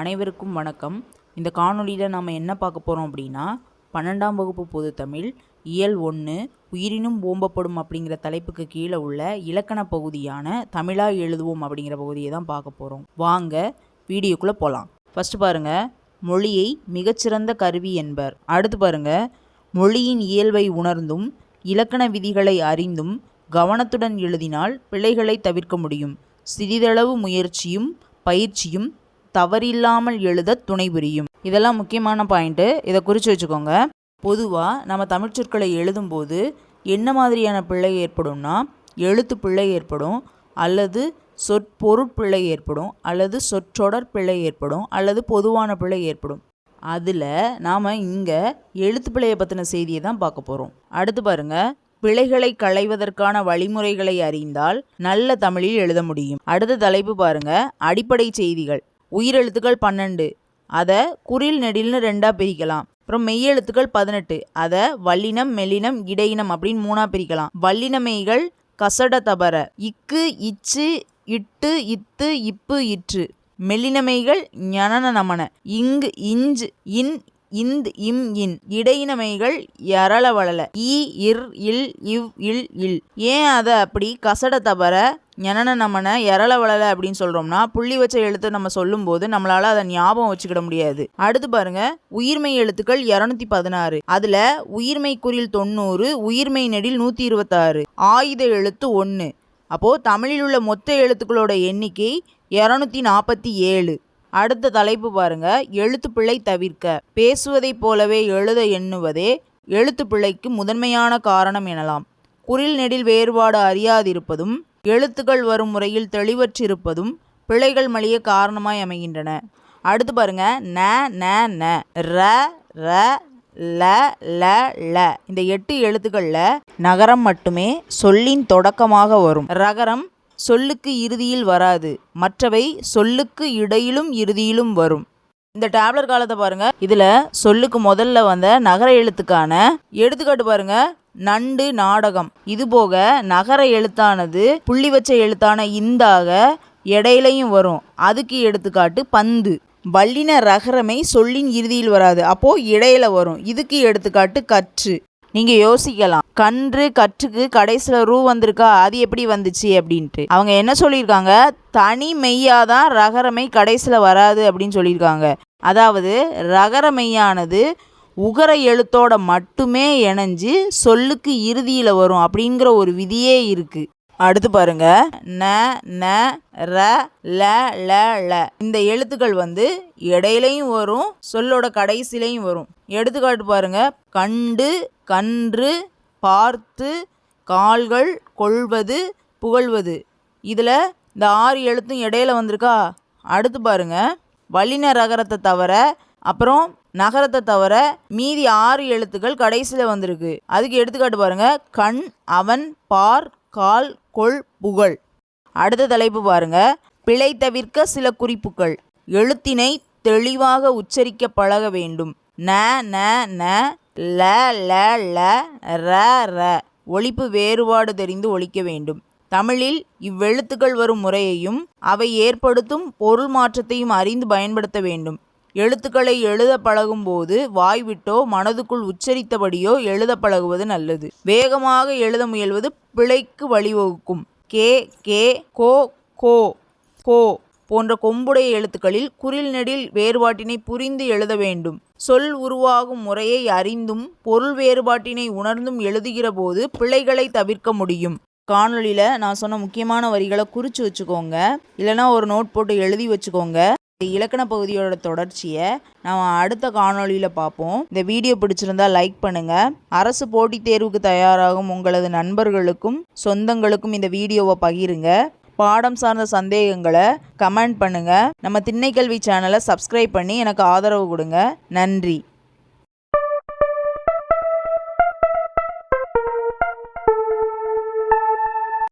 அனைவருக்கும் வணக்கம். இந்த காணொலியில் நாம் என்ன பார்க்க போகிறோம் அப்படின்னா பன்னெண்டாம் வகுப்பு பொது தமிழ் இயல் ஒன்று உயிரினும் ஓம்பப்படும் அப்படிங்கிற தலைப்புக்கு கீழே உள்ள இலக்கண பகுதியான தமிழா எழுதுவோம் அப்படிங்கிற பகுதியை தான் பார்க்க போகிறோம் வாங்க வீடியோக்குள்ளே போகலாம் ஃபஸ்ட்டு பாருங்கள் மொழியை மிகச்சிறந்த கருவி என்பர். அடுத்து பாருங்கள் மொழியின் இயல்பை உணர்ந்தும் இலக்கண விதிகளை அறிந்தும் கவனத்துடன் எழுதினால் பிழைகளை தவிர்க்க முடியும். சிறிதளவு முயற்சியும் பயிற்சியும் தவறில்லாமல் எழுத துணை புரியும். இதெல்லாம் முக்கியமான பாயிண்ட்டு இதை குறித்து வச்சுக்கோங்க. பொதுவாக நம்ம தமிழ்ச்சொற்களை எழுதும்போது என்ன மாதிரியான பிழை ஏற்படும்னா எழுத்து பிழை ஏற்படும் அல்லது சொற்பொருட்பிழை ஏற்படும் அல்லது சொற்றொடர் பிழை ஏற்படும் அல்லது பொதுவான பிழை ஏற்படும். அதில் நாம் இங்கே எழுத்து பிழையை பற்றின செய்தியை தான் பார்க்க போகிறோம் அடுத்து பாருங்கள் பிழைகளை களைவதற்கான வழிமுறைகளை அறிந்தால் நல்ல தமிழில் எழுத முடியும். அடுத்த தலைப்பு பாருங்க. அடிப்படை செய்திகள். உயிரெழுத்துக்கள் பன்னெண்டு. அதை குறில் நெடில்னு ரெண்டாக பிரிக்கலாம். அப்புறம் மெய்யெழுத்துக்கள் பதினெட்டு. அதை வல்லினம் மெல்லினம் இடையினம் அப்படின்னு மூணாக பிரிக்கலாம். வல்லினமைகள் கசட தபர இக்கு இச்சு இட்டு இத்து இப்பு இற்று. மெல்லினமைகள் ஞனன நமன. இங்கு இஞ்சு இன் இந்த் இம் இன் இடையினமைகள் யரள வளல ஈ இர் இல் இவ் இல் இல். ஏன் அதை அப்படி கசட தவற ஞனன நமன எரள வளல அப்படின்னு சொல்கிறோம்னா புள்ளி வச்ச எழுத்து நம்ம சொல்லும்போது நம்மளால் அதை ஞாபகம் வச்சுக்கிட முடியாது. அடுத்து பாருங்க உயிர்மை எழுத்துக்கள் இரநூத்தி பதினாறு அதில் உயிர்மை குறில் தொண்ணூறு உயிர்மை நெடில் நூற்றி இருபத்தாறு ஆயுத எழுத்து ஒன்று அப்போது தமிழில் உள்ள மொத்த எழுத்துக்களோட எண்ணிக்கை இரநூத்தி நாற்பத்தி ஏழு. அடுத்த தலைப்பு பாருங்க. எழுத்துப்பிழை தவிர்க்க. பேசுவதைப் போலவே எழுத எண்ணுவதே எழுத்துப்பிழைக்கு முதன்மையான காரணம் எனலாம். குறில் நெடில் வேறுபாடு அறியாதிருப்பதும் எழுத்துக்கள் வரும் முறையில் தெளிவற்றிருப்பதும் பிழைகள் மலிய காரணமாய் அமைகின்றன. அடுத்து பாருங்க. ந ந ந. ர ர ல ல ல. இந்த எட்டு எழுத்துக்களில் நகரம் மட்டுமே சொல்லின் தொடக்கமாக வரும். ரகரம் சொல்லுக்கு இறுதியில் வராது. மற்றவை சொல்லுக்கு இடையிலும் இறுதியிலும் வரும். இந்த டேப்லெட் காலத்தை பாருங்க. இதுல சொல்லுக்கு முதல்ல வந்த நகர எழுத்துக்கான எடுத்துக்காட்டு பாருங்க. நண்டு நாடகம். இது போக நகர எழுத்தானது புள்ளி வச்ச எழுத்தான இந்தாக இடையிலையும் வரும். அதுக்கு எடுத்துக்காட்டு பந்து. வல்லின ரகரமை சொல்லின் இறுதியில் வராது. அப்போ இடையில வரும். இதுக்கு எடுத்துக்காட்டு கற்று. நீங்கள் யோசிக்கலாம். கன்று கற்றுக்கு கடைசியில் ரூ வந்திருக்கா? அது எப்படி வந்துச்சு அப்படின்ட்டு. அவங்க என்ன சொல்லியிருக்காங்க? தனி மெய்யாதான் ரகரமை கடைசியில் வராது அப்படின்னு சொல்லியிருக்காங்க. அதாவது ரகர மெய்யானது உகர எழுத்தோட மட்டுமே இணைஞ்சு சொல்லுக்கு இறுதியில் வரும் அப்படிங்கிற ஒரு விதியே இருக்குது அடுத்து பாருங்க. ந ந ர ல ல ல. இந்த எழுத்துக்கள் வந்து இடையிலையும் வரும் சொல்லோட கடைசிலையும் வரும். எடுத்துக்காட்டு பாருங்க. கண்டு கன்று பார்த்து கால்கள் கொள்வது புகழ்வது. இதில் இந்த ஆறு எழுத்தும் இடையில வந்திருக்கா? அடுத்து பாருங்க. வல்லின ரகரத்தை தவிர அப்புறம் நகரத்தை தவிர மீதி ஆறு எழுத்துக்கள் கடைசியில் வந்திருக்கு. அதுக்கு எடுத்துக்காட்டு பாருங்க. கண் அவன் பார் கால் கொள் புகழ். அடுத்த தலைப்பு பாருங்க. பிழை தவிர்க்க சில குறிப்புகள். எழுத்தினை தெளிவாக உச்சரிக்க பழக வேண்டும். ந ந ந ல ல ல ர ர. ஒழிப்பு வேறுபாடு தெரிந்து ஒழிக்க வேண்டும். தமிழில் இவ்வெழுத்துக்கள் வரும் முறையையும் அவை ஏற்படுத்தும் பொருள் மாற்றத்தையும் அறிந்து பயன்படுத்த வேண்டும். எழுத்துக்களை எழுத பழகும்போது வாய்விட்டோ மனதுக்குள் உச்சரித்தபடியோ எழுத பழகுவது நல்லது. வேகமாக எழுத முயல்வது பிழைக்கு வழிவகுக்கும். கே கே கோ கோ கோ. போன்ற கொம்புடைய எழுத்துக்களில் குறில் நெடில் வேறுபாட்டினை புரிந்து எழுத வேண்டும். சொல் உருவாகும் முறையை அறிந்தும் பொருள் வேறுபாட்டினை உணர்ந்தும் எழுதுகிற போது பிழைகளை தவிர்க்க முடியும். காணொலியில் நான் சொன்ன முக்கியமான வரிகளை குறித்து வச்சுக்கோங்க. இல்லைனா ஒரு நோட் போட்டு எழுதி வச்சுக்கோங்க. இந்த இலக்கண பகுதியோட தொடர்ச்சியை நாம் அடுத்த காணொலியில் பார்ப்போம். இந்த வீடியோ பிடிச்சிருந்தா லைக் பண்ணுங்க. அரசு போட்டித் தேர்வுக்கு தயாராகும் உங்களது நண்பர்களுக்கும் சொந்தங்களுக்கும் இந்த வீடியோவை பகிருங்க. பாடம் சார்ந்த சந்தேகங்களை கமெண்ட் பண்ணுங்கள் நம்ம திண்ணைக்கல்வி சேனலை சப்ஸ்கிரைப் பண்ணி எனக்கு ஆதரவு கொடுங்க. நன்றி.